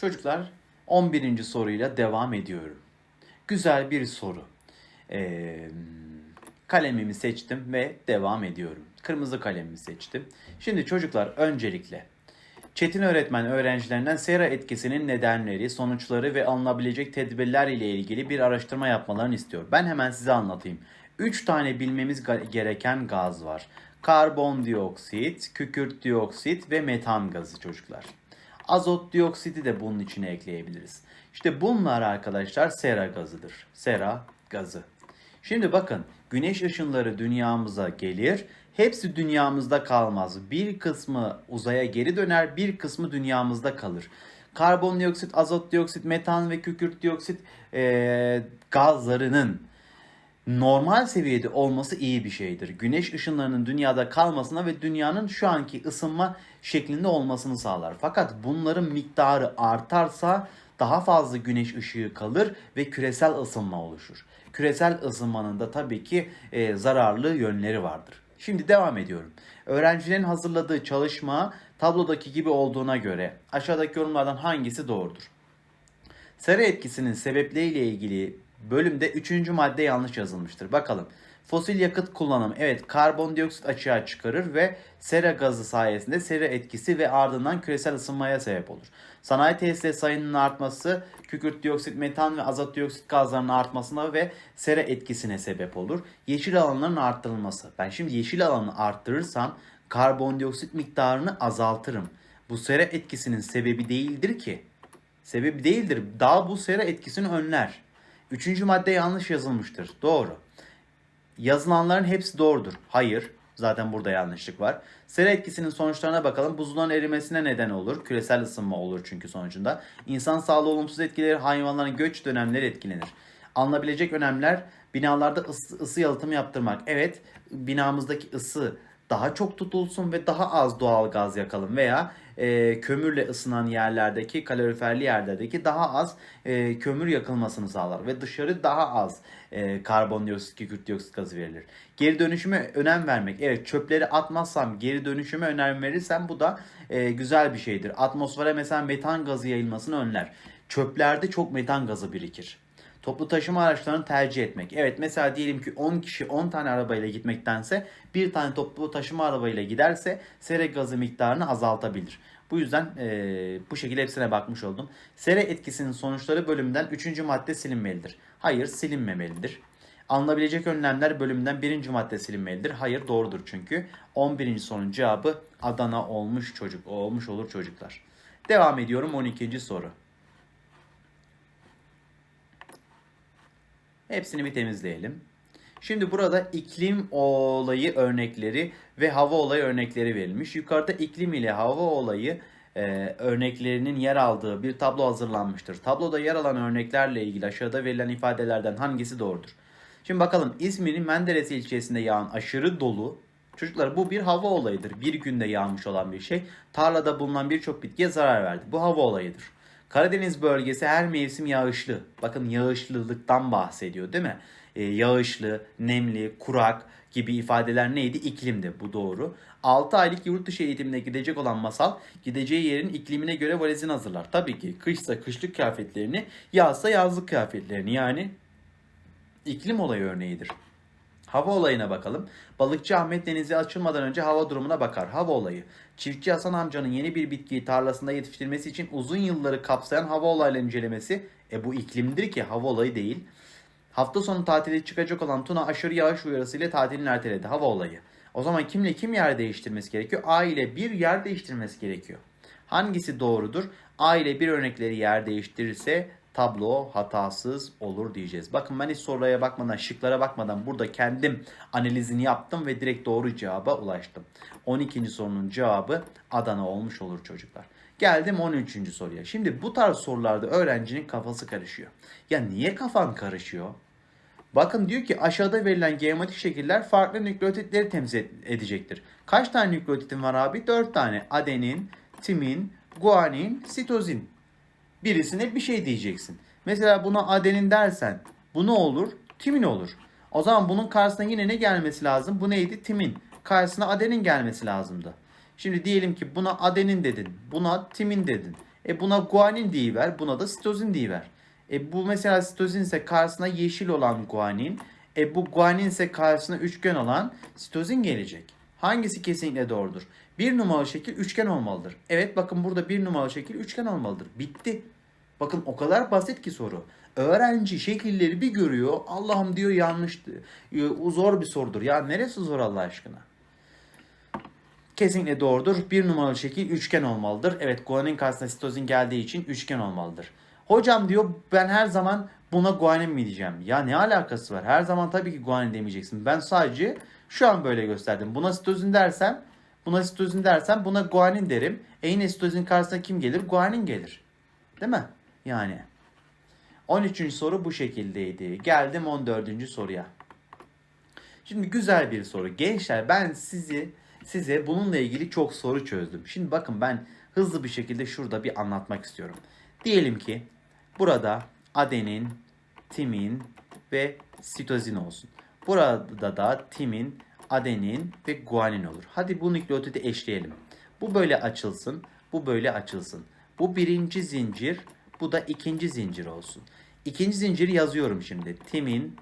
Çocuklar 11. soruyla devam ediyorum. Güzel bir soru. Ee, kalemimi seçtim ve devam ediyorum. Kırmızı kalemimi seçtim. Şimdi çocuklar öncelikle Çetin öğretmen öğrencilerinden sera etkisinin nedenleri, sonuçları ve alınabilecek tedbirler ile ilgili bir araştırma yapmalarını istiyor. Ben hemen size anlatayım. 3 tane bilmemiz gereken gaz var. Karbondioksit, kükürt dioksit ve metan gazı çocuklar. Azot dioksidi de bunun içine ekleyebiliriz. İşte bunlar arkadaşlar sera gazıdır. Sera gazı. Şimdi bakın güneş ışınları dünyamıza gelir. Hepsi dünyamızda kalmaz. Bir kısmı uzaya geri döner, bir kısmı dünyamızda kalır. Karbondioksit, azot dioksit, metan ve kükürt dioksit eee, gazlarının normal seviyede olması iyi bir şeydir. Güneş ışınlarının dünyada kalmasına ve dünyanın şu anki ısınma şeklinde olmasını sağlar. Fakat bunların miktarı artarsa daha fazla güneş ışığı kalır ve küresel ısınma oluşur. Küresel ısınmanın da tabii ki e, zararlı yönleri vardır. Şimdi devam ediyorum. Öğrencilerin hazırladığı çalışma tablodaki gibi olduğuna göre aşağıdaki yorumlardan hangisi doğrudur? Sera etkisinin sebepleriyle ilgili bölümde 3. madde yanlış yazılmıştır. Bakalım. Fosil yakıt kullanımı evet karbondioksit açığa çıkarır ve sera gazı sayesinde sera etkisi ve ardından küresel ısınmaya sebep olur. Sanayi tesisleri sayının artması kükürt dioksit, metan ve azot dioksit gazlarının artmasına ve sera etkisine sebep olur. Yeşil alanların arttırılması. Ben şimdi yeşil alanı arttırırsam karbondioksit miktarını azaltırım. Bu sera etkisinin sebebi değildir ki. Sebebi değildir. Daha bu sera etkisini önler. Üçüncü madde yanlış yazılmıştır. Doğru. Yazılanların hepsi doğrudur. Hayır. Zaten burada yanlışlık var. Sera etkisinin sonuçlarına bakalım. Buzulların erimesine neden olur. Küresel ısınma olur çünkü sonucunda. İnsan sağlığı olumsuz etkileri, hayvanların göç dönemleri etkilenir. Alınabilecek önemler binalarda ısı, ısı yalıtımı yaptırmak. Evet binamızdaki ısı daha çok tutulsun ve daha az doğal gaz yakalım veya e, kömürle ısınan yerlerdeki kaloriferli yerlerdeki daha az e, kömür yakılmasını sağlar ve dışarı daha az e, karbondioksit, kükürt gazı verilir. Geri dönüşüme önem vermek. Evet çöpleri atmazsam geri dönüşüme önem verirsem bu da e, güzel bir şeydir. Atmosfere mesela metan gazı yayılmasını önler. Çöplerde çok metan gazı birikir. Toplu taşıma araçlarını tercih etmek. Evet mesela diyelim ki 10 kişi 10 tane arabayla gitmektense bir tane toplu taşıma arabayla giderse sera gazı miktarını azaltabilir. Bu yüzden eee, bu şekilde hepsine bakmış oldum. Sera etkisinin sonuçları bölümünden 3. madde silinmelidir. Hayır silinmemelidir. Alınabilecek önlemler bölümünden 1. madde silinmelidir. Hayır doğrudur çünkü. 11. sorunun cevabı Adana olmuş çocuk olmuş olur çocuklar. Devam ediyorum 12. soru. Hepsini bir temizleyelim. Şimdi burada iklim olayı örnekleri ve hava olayı örnekleri verilmiş. Yukarıda iklim ile hava olayı e, örneklerinin yer aldığı bir tablo hazırlanmıştır. Tabloda yer alan örneklerle ilgili aşağıda verilen ifadelerden hangisi doğrudur? Şimdi bakalım İzmir'in Menderes ilçesinde yağan aşırı dolu Çocuklar bu bir hava olayıdır. Bir günde yağmış olan bir şey. Tarlada bulunan birçok bitkiye zarar verdi. Bu hava olayıdır. Karadeniz bölgesi her mevsim yağışlı. Bakın yağışlılıktan bahsediyor değil mi? Ee, yağışlı, nemli, kurak gibi ifadeler neydi? İklimdi. Bu doğru. 6 aylık yurt dışı eğitimine gidecek olan masal gideceği yerin iklimine göre valizini hazırlar. Tabii ki kışsa kışlık kıyafetlerini, yazsa yazlık kıyafetlerini yani iklim olayı örneğidir. Hava olayına bakalım. Balıkçı Ahmet denize açılmadan önce hava durumuna bakar. Hava olayı. Çiftçi Hasan amcanın yeni bir bitkiyi tarlasında yetiştirmesi için uzun yılları kapsayan hava olaylarını incelemesi. E bu iklimdir ki hava olayı değil. Hafta sonu tatili çıkacak olan Tuna aşırı yağış uyarısıyla tatilini erteledi. Hava olayı. O zaman kimle kim yer değiştirmesi gerekiyor? A ile bir yer değiştirmesi gerekiyor. Hangisi doğrudur? A ile bir örnekleri yer değiştirirse tablo hatasız olur diyeceğiz. Bakın ben hiç sorulara bakmadan, şıklara bakmadan burada kendim analizini yaptım ve direkt doğru cevaba ulaştım. 12. sorunun cevabı Adana olmuş olur çocuklar. Geldim 13. soruya. Şimdi bu tarz sorularda öğrencinin kafası karışıyor. Ya niye kafan karışıyor? Bakın diyor ki aşağıda verilen geometrik şekiller farklı nükleotitleri temsil edecektir. Kaç tane nükleotitin var abi? 4 tane. Adenin, timin, guanin, sitozin. Birisine bir şey diyeceksin. Mesela buna adenin dersen bu ne olur? Timin olur. O zaman bunun karşısına yine ne gelmesi lazım? Bu neydi? Timin. Karşısına adenin gelmesi lazımdı. Şimdi diyelim ki buna adenin dedin. Buna timin dedin. E buna guanin diyiver, buna da sitozin diyiver. E bu mesela sitozin ise karşısına yeşil olan guanin, e bu guanin ise karşısına üçgen olan sitozin gelecek. Hangisi kesinlikle doğrudur? Bir numaralı şekil üçgen olmalıdır. Evet bakın burada bir numaralı şekil üçgen olmalıdır. Bitti. Bakın o kadar basit ki soru. Öğrenci şekilleri bir görüyor. Allah'ım diyor yanlıştı. Zor bir sorudur. Ya neresi zor Allah aşkına? Kesinlikle doğrudur. Bir numaralı şekil üçgen olmalıdır. Evet guanin karşısına sitozin geldiği için üçgen olmalıdır. Hocam diyor ben her zaman buna guanin mi diyeceğim? Ya ne alakası var? Her zaman tabii ki guanin demeyeceksin. Ben sadece şu an böyle gösterdim. Buna sitozin dersem, buna sitozin dersem buna guanin derim. E yine sitozin karşısına kim gelir? Guanin gelir. Değil mi? Yani. 13. soru bu şekildeydi. Geldim 14. soruya. Şimdi güzel bir soru. Gençler ben sizi size bununla ilgili çok soru çözdüm. Şimdi bakın ben hızlı bir şekilde şurada bir anlatmak istiyorum. Diyelim ki burada adenin, timin ve sitozin olsun. Burada da timin, adenin ve guanin olur. Hadi bu nükleotidi eşleyelim. Bu böyle açılsın, bu böyle açılsın. Bu birinci zincir, bu da ikinci zincir olsun. İkinci zinciri yazıyorum şimdi. Timin,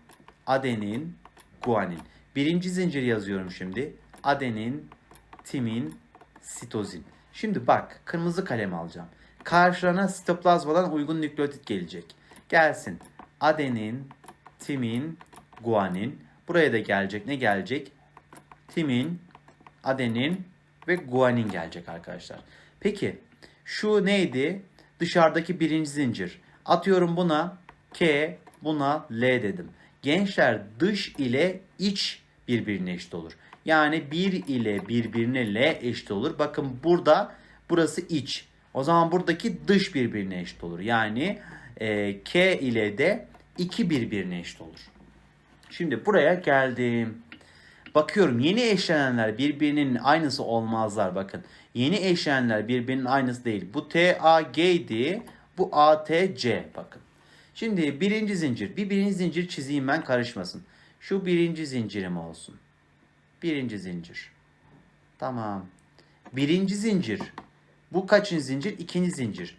adenin, guanin. Birinci zincir yazıyorum şimdi. Adenin, timin, sitozin. Şimdi bak kırmızı kalem alacağım. Karşılarına sitoplazmadan uygun nükleotit gelecek. Gelsin. Adenin, timin, guanin. Buraya da gelecek. Ne gelecek? Timin, adenin ve guanin gelecek arkadaşlar. Peki şu neydi? Dışarıdaki birinci zincir. Atıyorum buna K, buna L dedim. Gençler dış ile iç birbirine eşit olur. Yani 1 ile birbirine L eşit olur. Bakın burada burası iç. O zaman buradaki dış birbirine eşit olur. Yani e, K ile de 2 birbirine eşit olur. Şimdi buraya geldim. Bakıyorum yeni eşlenenler birbirinin aynısı olmazlar bakın. Yeni eşlenenler birbirinin aynısı değil. Bu T, A, G idi. Bu A, T, C bakın. Şimdi birinci zincir. Bir birinci zincir çizeyim ben karışmasın. Şu birinci zincirim olsun. Birinci zincir. Tamam. Birinci zincir. Bu kaçıncı zincir? İkinci zincir.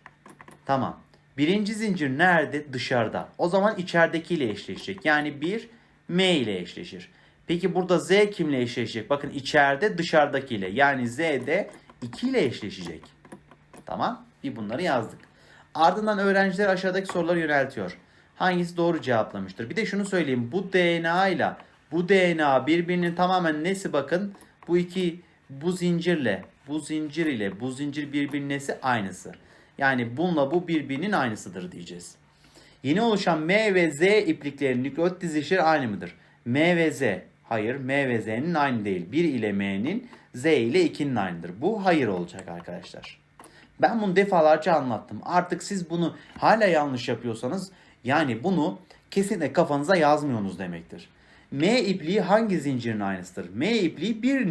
Tamam. Birinci zincir nerede? Dışarıda. O zaman içeridekiyle eşleşecek. Yani bir M ile eşleşir. Peki burada Z kimle eşleşecek? Bakın içeride dışarıdakiyle. Yani Z de 2 ile eşleşecek. Tamam. Bir bunları yazdık. Ardından öğrenciler aşağıdaki soruları yöneltiyor. Hangisi doğru cevaplamıştır? Bir de şunu söyleyeyim. Bu DNA ile bu DNA birbirinin tamamen nesi bakın. Bu iki bu zincirle bu zincir ile bu zincir birbirinin nesi aynısı. Yani bununla bu birbirinin aynısıdır diyeceğiz. Yeni oluşan M ve Z ipliklerinin nükleot dizilişleri aynı mıdır? M ve Z. Hayır M ve Z'nin aynı değil. 1 ile M'nin Z ile 2'nin aynıdır. Bu hayır olacak arkadaşlar. Ben bunu defalarca anlattım. Artık siz bunu hala yanlış yapıyorsanız yani bunu kesinlikle kafanıza yazmıyorsunuz demektir. M ipliği hangi zincirin aynısıdır? M ipliği bir,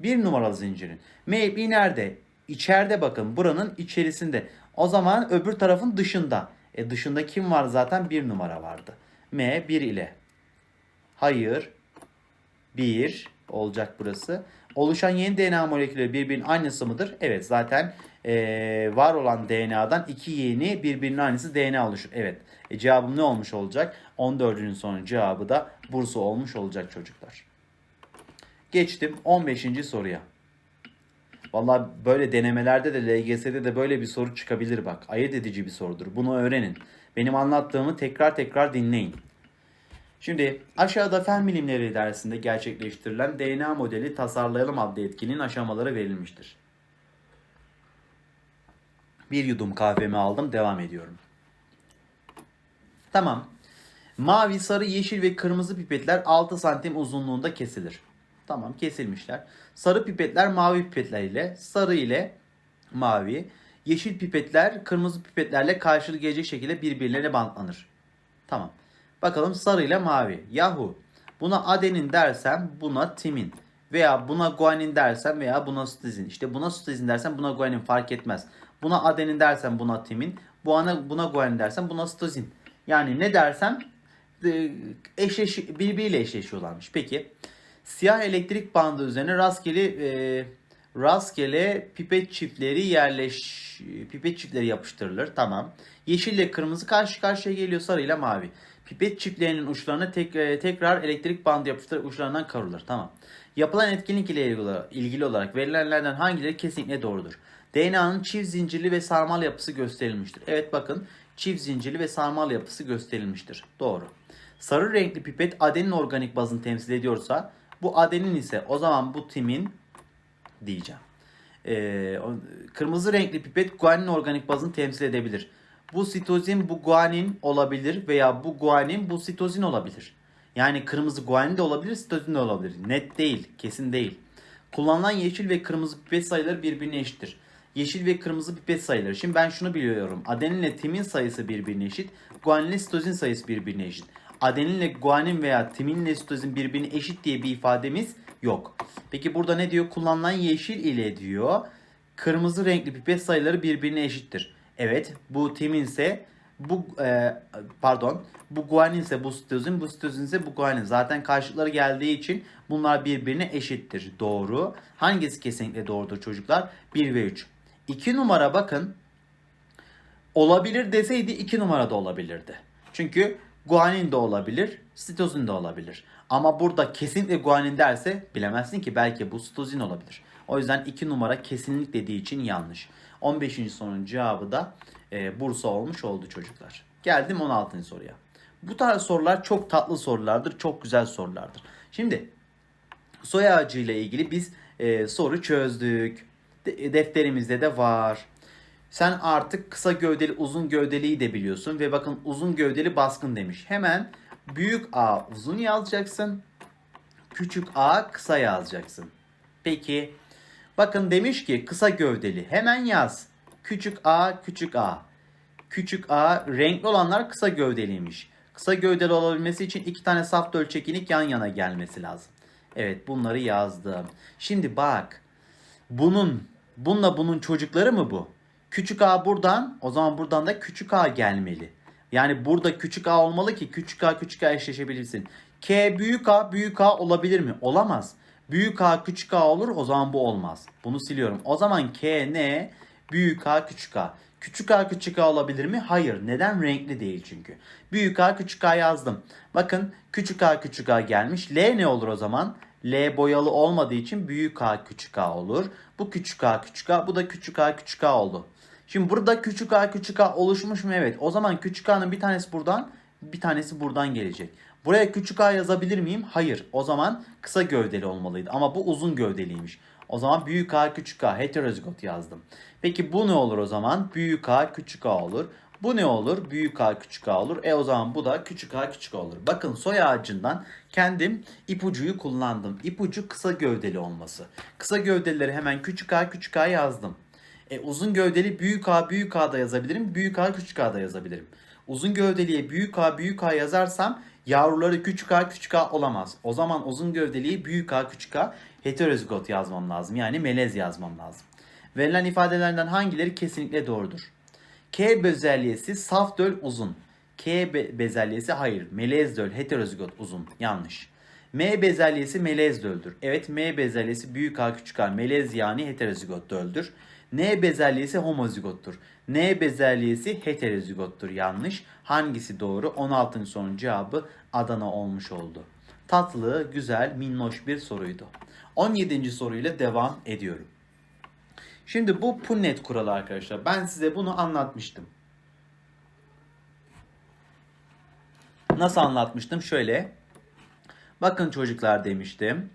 bir numaralı zincirin. M ipliği nerede? İçeride bakın buranın içerisinde. O zaman öbür tarafın dışında. E dışında kim var zaten? Bir numara vardı. M 1 ile. Hayır. 1 olacak burası. Oluşan yeni DNA molekülleri birbirinin aynısı mıdır? Evet zaten ee, var olan DNA'dan iki yeni birbirinin aynısı DNA oluşur. Evet. E, cevabım ne olmuş olacak? 14'ünün sonu cevabı da Bursa olmuş olacak çocuklar. Geçtim 15. soruya. Valla böyle denemelerde de LGS'de de böyle bir soru çıkabilir bak. Ayırt edici bir sorudur. Bunu öğrenin. Benim anlattığımı tekrar tekrar dinleyin. Şimdi aşağıda fen bilimleri dersinde gerçekleştirilen DNA modeli tasarlayalım adlı etkinin aşamaları verilmiştir. Bir yudum kahvemi aldım devam ediyorum. Tamam. Mavi, sarı, yeşil ve kırmızı pipetler 6 santim uzunluğunda kesilir. Tamam kesilmişler. Sarı pipetler mavi pipetler ile, sarı ile mavi, yeşil pipetler kırmızı pipetlerle karşılık gelecek şekilde birbirlerine bantlanır. Tamam. Bakalım sarı ile mavi. Yahu buna adenin dersem buna timin. Veya buna guanin dersem veya buna sitizin. İşte buna sitizin dersem buna guanin fark etmez. Buna adenin dersem buna timin. Buna, buna guanin dersem buna sitozin. Yani ne dersem e, eşleş, birbiriyle eşleşiyorlarmış. Peki siyah elektrik bandı üzerine rastgele e, rastgele pipet çiftleri yerleş pipet çiftleri yapıştırılır. Tamam. Yeşille kırmızı karşı karşıya geliyor sarıyla mavi. Pipet çiftlerinin uçlarına tek, e, tekrar elektrik bandı yapıştırıp uçlarından karılır. Tamam. Yapılan etkinlik ile ilgili olarak, verilenlerden hangileri kesinlikle doğrudur? DNA'nın çift zincirli ve sarmal yapısı gösterilmiştir. Evet bakın çift zincirli ve sarmal yapısı gösterilmiştir. Doğru. Sarı renkli pipet adenin organik bazını temsil ediyorsa bu adenin ise o zaman bu timin diyeceğim. Ee, kırmızı renkli pipet guanin organik bazını temsil edebilir. Bu sitozin bu guanin olabilir veya bu guanin bu sitozin olabilir. Yani kırmızı guanin de olabilir, sitozin de olabilir. Net değil, kesin değil. Kullanılan yeşil ve kırmızı pipet sayıları birbirine eşittir. Yeşil ve kırmızı pipet sayıları. Şimdi ben şunu biliyorum. Adeninle timin sayısı birbirine eşit. Guaninle sitozin sayısı birbirine eşit. Adeninle guanin veya timinle sitozin birbirine eşit diye bir ifademiz yok. Peki burada ne diyor? Kullanılan yeşil ile diyor. Kırmızı renkli pipet sayıları birbirine eşittir. Evet bu timin ise bu e, pardon bu guanin ise bu sitozin bu sitozin ise bu guanin. Zaten karşılıkları geldiği için bunlar birbirine eşittir. Doğru. Hangisi kesinlikle doğrudur çocuklar? 1 ve 3. 2 numara bakın olabilir deseydi 2 numara da olabilirdi. Çünkü guanin de olabilir, sitozin de olabilir. Ama burada kesinlikle guanin derse bilemezsin ki belki bu sitozin olabilir. O yüzden 2 numara kesinlik dediği için yanlış. 15. sorunun cevabı da e, Bursa olmuş oldu çocuklar. Geldim 16. soruya. Bu tarz sorular çok tatlı sorulardır, çok güzel sorulardır. Şimdi soy ağacı ilgili biz e, soru çözdük. De- defterimizde de var. Sen artık kısa gövdeli uzun gövdeliyi de biliyorsun ve bakın uzun gövdeli baskın demiş. Hemen büyük A uzun yazacaksın. Küçük A kısa yazacaksın. Peki bakın demiş ki kısa gövdeli hemen yaz. Küçük A küçük A. Küçük A renkli olanlar kısa gövdeliymiş. Kısa gövdeli olabilmesi için iki tane saf ölçek inik yan yana gelmesi lazım. Evet bunları yazdım. Şimdi bak bunun bununla bunun çocukları mı bu? Küçük A buradan o zaman buradan da küçük A gelmeli. Yani burada küçük A olmalı ki küçük A küçük A eşleşebilirsin. K büyük A büyük A olabilir mi? Olamaz. Büyük A küçük A olur o zaman bu olmaz. Bunu siliyorum. O zaman K ne? Büyük A küçük A. Küçük A küçük A olabilir mi? Hayır. Neden? Renkli değil çünkü. Büyük A küçük A yazdım. Bakın küçük A küçük A gelmiş. L ne olur o zaman? L boyalı olmadığı için büyük A küçük A olur. Bu küçük A küçük A. Bu da küçük A küçük A oldu. Şimdi burada küçük A küçük A oluşmuş mu? Evet. O zaman küçük A'nın bir tanesi buradan bir tanesi buradan gelecek. Buraya küçük A yazabilir miyim? Hayır. O zaman kısa gövdeli olmalıydı. Ama bu uzun gövdeliymiş. O zaman büyük A küçük A heterozigot yazdım. Peki bu ne olur o zaman? Büyük A küçük A olur. Bu ne olur? Büyük A küçük A olur. E o zaman bu da küçük A küçük A olur. Bakın soy ağacından kendim ipucuyu kullandım. İpucu kısa gövdeli olması. Kısa gövdelileri hemen küçük A küçük A yazdım. E, uzun gövdeli büyük A büyük A da yazabilirim. Büyük A küçük A da yazabilirim. Uzun gövdeliye büyük A büyük A yazarsam yavruları küçük A küçük A olamaz. O zaman uzun gövdeliye büyük A küçük A heterozigot yazmam lazım. Yani melez yazmam lazım. Verilen ifadelerden hangileri kesinlikle doğrudur? K bezelyesi saf döl uzun. K be- bezelyesi hayır. Melez döl heterozigot uzun. Yanlış. M bezelyesi melez döldür. Evet M bezelyesi büyük A küçük A melez yani heterozigot döldür. N bezelyesi homozigottur. N bezelyesi heterozigottur. Yanlış. Hangisi doğru? 16. sorunun cevabı Adana olmuş oldu. Tatlı, güzel, minnoş bir soruydu. 17. soruyla devam ediyorum. Şimdi bu Punnet kuralı arkadaşlar. Ben size bunu anlatmıştım. Nasıl anlatmıştım? Şöyle. Bakın çocuklar demiştim.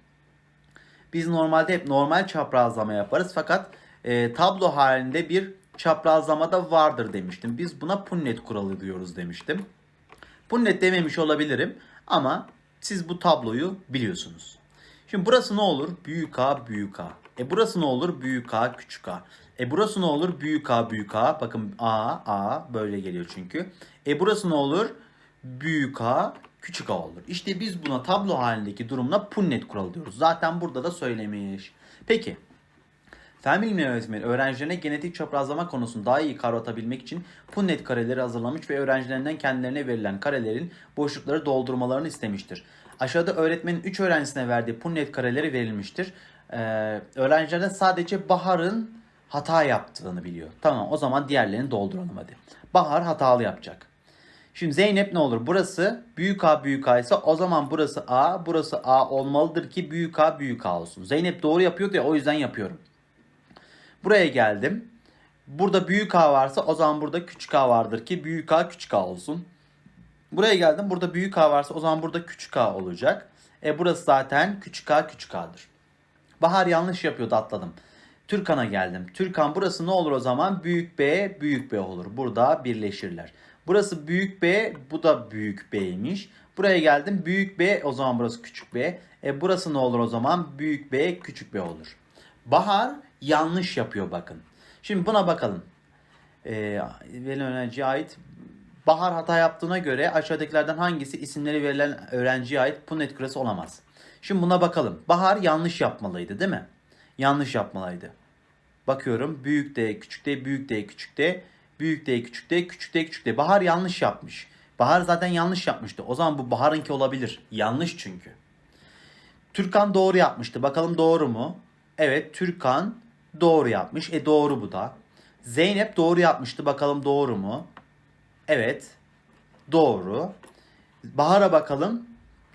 Biz normalde hep normal çaprazlama yaparız fakat e, tablo halinde bir çaprazlama da vardır demiştim. Biz buna Punnet kuralı diyoruz demiştim. Punnet dememiş olabilirim ama siz bu tabloyu biliyorsunuz. Şimdi burası ne olur? Büyük A, büyük A. E burası ne olur? Büyük A, küçük A. E burası ne olur? Büyük A, büyük A. Bakın A, A böyle geliyor çünkü. E burası ne olur? Büyük A, küçük A olur. İşte biz buna tablo halindeki durumla Punnet kuralı diyoruz. Zaten burada da söylemiş. Peki. Fen bilimleri öğretmeni öğrencilerine genetik çaprazlama konusunu daha iyi kavratabilmek için Punnet kareleri hazırlamış ve öğrencilerinden kendilerine verilen karelerin boşlukları doldurmalarını istemiştir. Aşağıda öğretmenin 3 öğrencisine verdiği Punnet kareleri verilmiştir. Ee, öğrenciler de sadece Bahar'ın hata yaptığını biliyor. Tamam o zaman diğerlerini dolduralım hadi. Bahar hatalı yapacak. Şimdi Zeynep ne olur? Burası büyük A büyük A ise o zaman burası A, burası A olmalıdır ki büyük A büyük A olsun. Zeynep doğru yapıyordu ya o yüzden yapıyorum. Buraya geldim. Burada büyük A varsa o zaman burada küçük A vardır ki büyük A küçük A olsun. Buraya geldim. Burada büyük A varsa o zaman burada küçük A olacak. E burası zaten küçük A küçük A'dır. Bahar yanlış yapıyordu atladım. Türkan'a geldim. Türkan burası ne olur o zaman? Büyük B, büyük B olur. Burada birleşirler. Burası büyük B, bu da büyük B'ymiş. Buraya geldim. Büyük B, o zaman burası küçük B. E burası ne olur o zaman? Büyük B, küçük B olur. Bahar yanlış yapıyor bakın. Şimdi buna bakalım. Ee, verilen öğrenciye ait Bahar hata yaptığına göre aşağıdakilerden hangisi isimleri verilen öğrenciye ait Punet küresi olamaz? Şimdi buna bakalım. Bahar yanlış yapmalıydı değil mi? Yanlış yapmalıydı. Bakıyorum büyük D, küçük D, büyük D, küçük D, büyük D, küçük D, küçük D, küçük D. Bahar yanlış yapmış. Bahar zaten yanlış yapmıştı. O zaman bu Bahar'ınki olabilir. Yanlış çünkü. Türkan doğru yapmıştı. Bakalım doğru mu? Evet Türkan doğru yapmış. E doğru bu da. Zeynep doğru yapmıştı. Bakalım doğru mu? Evet. Doğru. Bahar'a bakalım.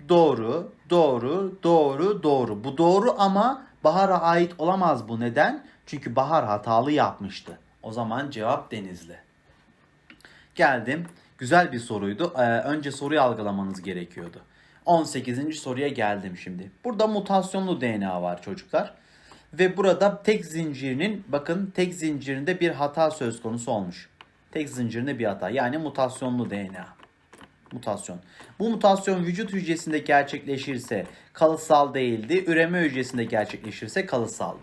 Doğru, doğru, doğru, doğru. Bu doğru ama Bahar'a ait olamaz bu. Neden? Çünkü Bahar hatalı yapmıştı. O zaman cevap Denizli. Geldim. Güzel bir soruydu. Ee, önce soruyu algılamanız gerekiyordu. 18. soruya geldim şimdi. Burada mutasyonlu DNA var çocuklar. Ve burada tek zincirinin bakın tek zincirinde bir hata söz konusu olmuş. Tek zincirinde bir hata. Yani mutasyonlu DNA. Mutasyon. Bu mutasyon vücut hücresinde gerçekleşirse kalıtsal değildi. Üreme hücresinde gerçekleşirse kalıtsaldı.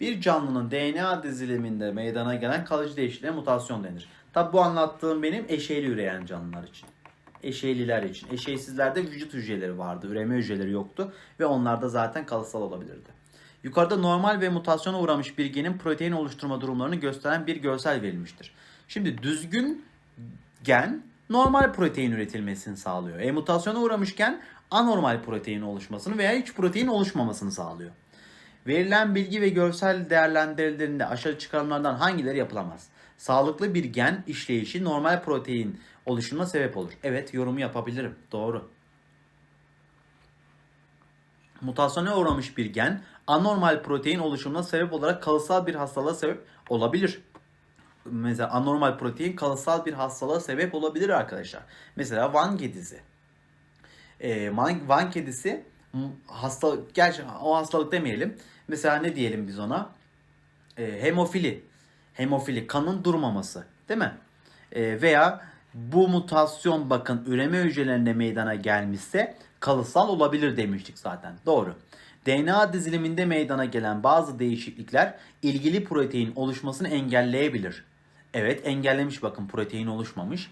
Bir canlının DNA diziliminde meydana gelen kalıcı değişikliğe mutasyon denir. Tabi bu anlattığım benim eşeyli üreyen canlılar için. Eşeyliler için. Eşeysizlerde vücut hücreleri vardı. Üreme hücreleri yoktu. Ve onlar da zaten kalıtsal olabilirdi. Yukarıda normal ve mutasyona uğramış bir genin protein oluşturma durumlarını gösteren bir görsel verilmiştir. Şimdi düzgün gen normal protein üretilmesini sağlıyor. E mutasyona uğramışken anormal protein oluşmasını veya hiç protein oluşmamasını sağlıyor. Verilen bilgi ve görsel değerlendirildiğinde aşağı çıkarımlardan hangileri yapılamaz? Sağlıklı bir gen işleyişi normal protein oluşumuna sebep olur. Evet yorumu yapabilirim. Doğru. Mutasyona uğramış bir gen anormal protein oluşumuna sebep olarak kalıtsal bir hastalığa sebep olabilir. Mesela anormal protein kalıtsal bir hastalığa sebep olabilir arkadaşlar. Mesela Van kedisi. Ee, Van, kedisi hastalık, gerçi o hastalık demeyelim. Mesela ne diyelim biz ona? Ee, hemofili. Hemofili, kanın durmaması. Değil mi? Ee, veya bu mutasyon bakın üreme hücrelerinde meydana gelmişse kalıtsal olabilir demiştik zaten. Doğru. DNA diziliminde meydana gelen bazı değişiklikler ilgili protein oluşmasını engelleyebilir. Evet engellemiş bakın protein oluşmamış.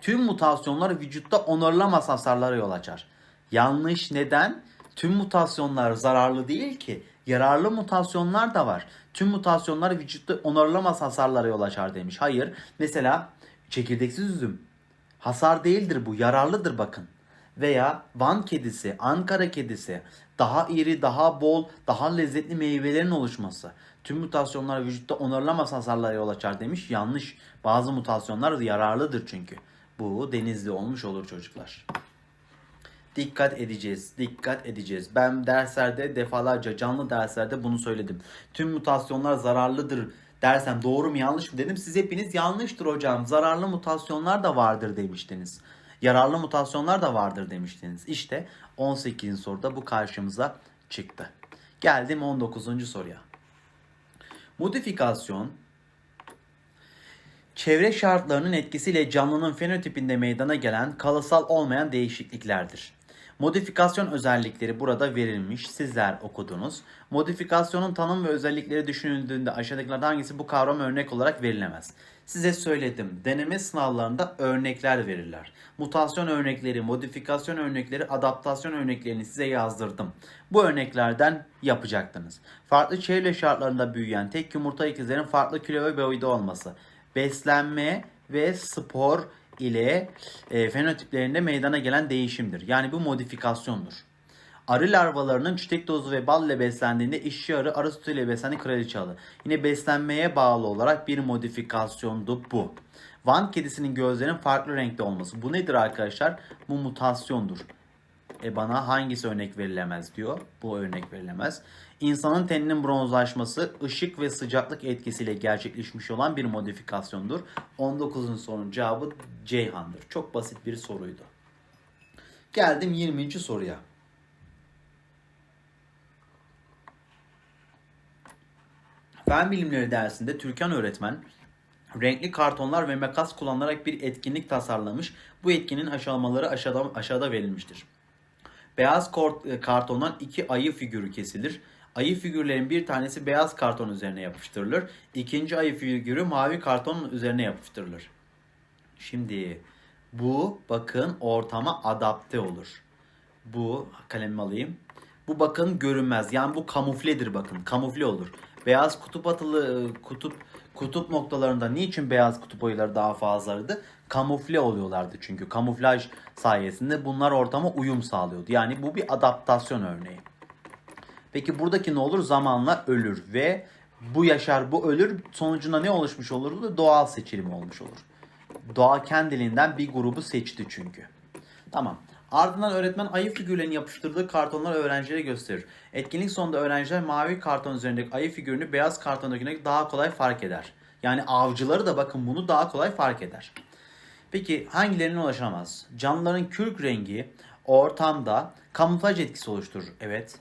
Tüm mutasyonlar vücutta onarılamaz hasarlara yol açar. Yanlış neden? Tüm mutasyonlar zararlı değil ki. Yararlı mutasyonlar da var. Tüm mutasyonlar vücutta onarılamaz hasarlara yol açar demiş. Hayır. Mesela çekirdeksiz üzüm. Hasar değildir bu. Yararlıdır bakın. Veya Van kedisi, Ankara kedisi, daha iri, daha bol, daha lezzetli meyvelerin oluşması. Tüm mutasyonlar vücutta onarılamaz hasarlara yol açar demiş. Yanlış. Bazı mutasyonlar yararlıdır çünkü. Bu denizli olmuş olur çocuklar. Dikkat edeceğiz. Dikkat edeceğiz. Ben derslerde defalarca canlı derslerde bunu söyledim. Tüm mutasyonlar zararlıdır dersem doğru mu yanlış mı dedim. Siz hepiniz yanlıştır hocam. Zararlı mutasyonlar da vardır demiştiniz. Yararlı mutasyonlar da vardır demiştiniz. İşte 18. soruda bu karşımıza çıktı. Geldim 19. soruya. Modifikasyon çevre şartlarının etkisiyle canlının fenotipinde meydana gelen kalıtsal olmayan değişikliklerdir. Modifikasyon özellikleri burada verilmiş. Sizler okudunuz. Modifikasyonun tanım ve özellikleri düşünüldüğünde aşağıdakilerden hangisi bu kavram örnek olarak verilemez? Size söyledim. Deneme sınavlarında örnekler verirler. Mutasyon örnekleri, modifikasyon örnekleri, adaptasyon örneklerini size yazdırdım. Bu örneklerden yapacaktınız. Farklı çevre şartlarında büyüyen tek yumurta ikizlerin farklı kilo ve boyda olması. Beslenme ve spor ile e, fenotiplerinde meydana gelen değişimdir. Yani bu modifikasyondur. Arı larvalarının çiçek tozu ve bal ile beslendiğinde işçi arı, arı sütü ile beslendi kraliçe arı. Yine beslenmeye bağlı olarak bir modifikasyondu bu. Van kedisinin gözlerinin farklı renkte olması. Bu nedir arkadaşlar? Bu mutasyondur. E bana hangisi örnek verilemez diyor. Bu örnek verilemez. İnsanın teninin bronzlaşması ışık ve sıcaklık etkisiyle gerçekleşmiş olan bir modifikasyondur. 19'un sorunun cevabı Ceyhan'dır. Çok basit bir soruydu. Geldim 20. soruya. Fen bilimleri dersinde Türkan öğretmen renkli kartonlar ve makas kullanarak bir etkinlik tasarlamış. Bu etkinin aşamaları aşağıda, aşağıda verilmiştir. Beyaz kort- e, kartondan iki ayı figürü kesilir. Ayı figürlerin bir tanesi beyaz karton üzerine yapıştırılır. İkinci ayı figürü mavi kartonun üzerine yapıştırılır. Şimdi bu bakın ortama adapte olur. Bu kalemimi alayım. Bu bakın görünmez. Yani bu kamufledir bakın. Kamufle olur. Beyaz kutup atılı kutup kutup noktalarında niçin beyaz kutup ayıları daha fazlaydı? Kamufle oluyorlardı çünkü. Kamuflaj sayesinde bunlar ortama uyum sağlıyordu. Yani bu bir adaptasyon örneği. Peki buradaki ne olur? Zamanla ölür ve bu yaşar bu ölür sonucunda ne oluşmuş olurdu? Doğal seçilim olmuş olur. Doğa kendiliğinden bir grubu seçti çünkü. Tamam. Ardından öğretmen ayı figürlerini yapıştırdığı kartonları öğrencilere gösterir. Etkinlik sonunda öğrenciler mavi karton üzerindeki ayı figürünü beyaz kartondakine daha kolay fark eder. Yani avcıları da bakın bunu daha kolay fark eder. Peki hangilerine ulaşamaz? Canlıların kürk rengi ortamda kamuflaj etkisi oluşturur. Evet.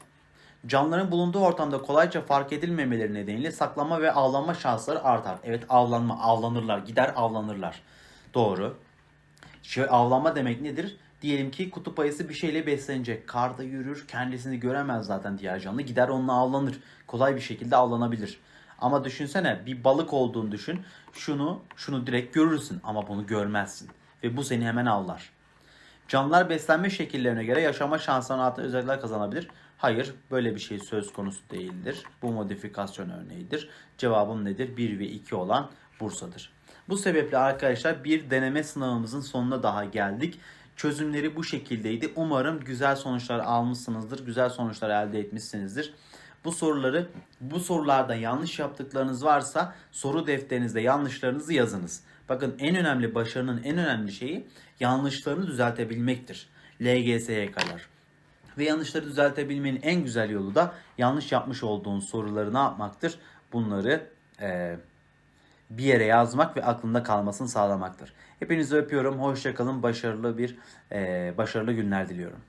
Canlıların bulunduğu ortamda kolayca fark edilmemeleri nedeniyle saklanma ve avlanma şansları artar. Evet avlanma, avlanırlar, gider avlanırlar. Doğru. Şöyle avlanma demek nedir? Diyelim ki kutup ayısı bir şeyle beslenecek. Karda yürür, kendisini göremez zaten diğer canlı. Gider onunla avlanır. Kolay bir şekilde avlanabilir. Ama düşünsene bir balık olduğunu düşün. Şunu, şunu direkt görürsün ama bunu görmezsin. Ve bu seni hemen avlar. Canlılar beslenme şekillerine göre yaşama şanslarına artan özellikler kazanabilir. Hayır, böyle bir şey söz konusu değildir. Bu modifikasyon örneğidir. Cevabım nedir? 1 ve 2 olan Bursa'dır. Bu sebeple arkadaşlar bir deneme sınavımızın sonuna daha geldik. Çözümleri bu şekildeydi. Umarım güzel sonuçlar almışsınızdır. Güzel sonuçlar elde etmişsinizdir. Bu soruları bu sorularda yanlış yaptıklarınız varsa soru defterinizde yanlışlarınızı yazınız. Bakın en önemli başarının en önemli şeyi yanlışlarını düzeltebilmektir. LGS'ye kadar. Ve yanlışları düzeltebilmenin en güzel yolu da yanlış yapmış olduğun soruları ne yapmaktır? Bunları eee bir yere yazmak ve aklında kalmasını sağlamaktır. Hepinizi öpüyorum. Hoşçakalın. Başarılı bir eee başarılı günler diliyorum.